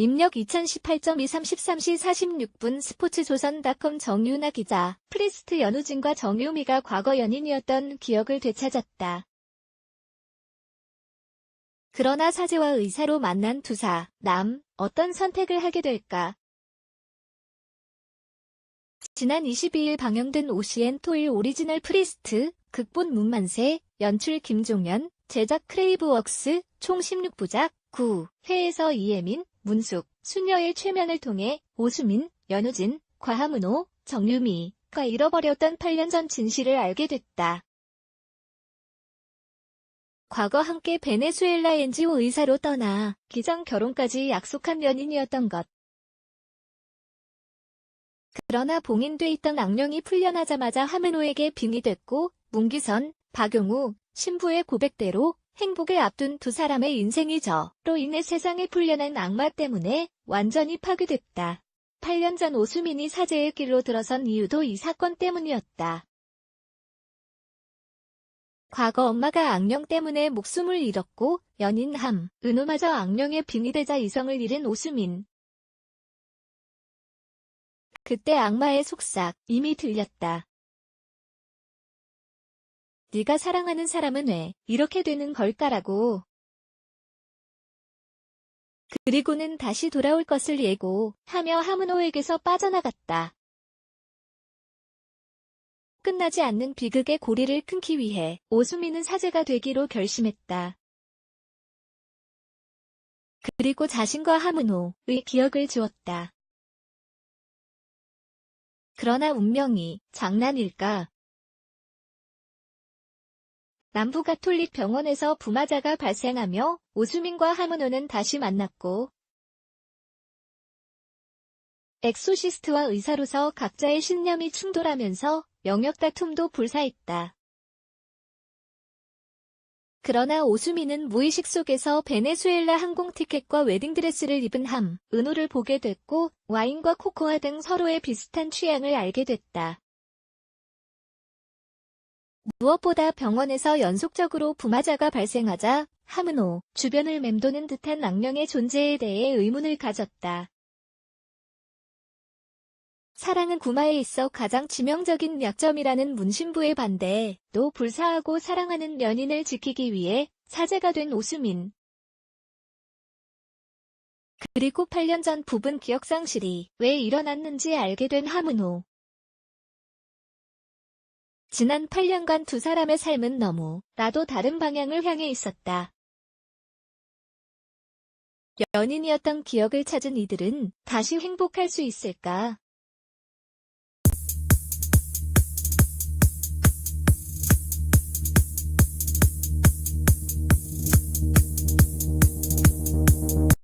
입력 2018.2 33시 46분 스포츠조선닷컴 정유나 기자. 프리스트 연우진과 정유미가 과거 연인이었던 기억을 되찾았다. 그러나 사제와 의사로 만난 두 사, 남, 어떤 선택을 하게 될까? 지난 22일 방영된 OCN 토일 오리지널 프리스트, 극본 문만세, 연출 김종현, 제작 크레이브웍스, 총 16부작, 9, 회에서 이예민, 문숙, 수녀의 최면을 통해 오수민, 연우진, 과하문호, 정유미가 잃어버렸던 8년 전 진실을 알게 됐다. 과거 함께 베네수엘라 NGO 의사로 떠나 기장 결혼까지 약속한 연인이었던 것. 그러나 봉인돼 있던 악령이 풀려나자마자 하메노에게 빙이 됐고 문기선, 박용우, 신부의 고백대로 행복을 앞둔 두 사람의 인생이 저로 인해 세상에 풀려난 악마 때문에 완전히 파괴됐다. 8년 전 오수민이 사제의 길로 들어선 이유도 이 사건 때문이었다. 과거 엄마가 악령 때문에 목숨을 잃었고 연인 함, 은우마저 악령의 빙이 되자 이성을 잃은 오수민. 그때 악마의 속삭 이미 들렸다. 네가 사랑하는 사람은 왜 이렇게 되는 걸까라고. 그리고는 다시 돌아올 것을 예고하며 하문호에게서 빠져나갔다. 끝나지 않는 비극의 고리를 끊기 위해 오수미는 사제가 되기로 결심했다. 그리고 자신과 하문호의 기억을 주었다. 그러나 운명이 장난일까? 남부가톨릭 병원에서 부마자가 발생하며 오수민과 하문호는 다시 만났고 엑소시스트와 의사로서 각자의 신념이 충돌하면서 영역 다툼도 불사했다. 그러나 오수미는 무의식 속에서 베네수엘라 항공 티켓과 웨딩드레스를 입은 함, 은호를 보게 됐고 와인과 코코아 등 서로의 비슷한 취향을 알게 됐다. 무엇보다 병원에서 연속적으로 부마자가 발생하자 하문호, 주변을 맴도는 듯한 악령의 존재에 대해 의문을 가졌다. 사랑은 구마에 있어 가장 치명적인 약점이라는 문신부의 반대에도 불사하고 사랑하는 연인을 지키기 위해 사제가 된 오수민. 그리고 8년 전 부분 기억상실이 왜 일어났는지 알게 된 하문호. 지난 8년간 두 사람의 삶은 너무 나도 다른 방향을 향해 있었다. 연인이었던 기억을 찾은 이들은 다시 행복할 수 있을까?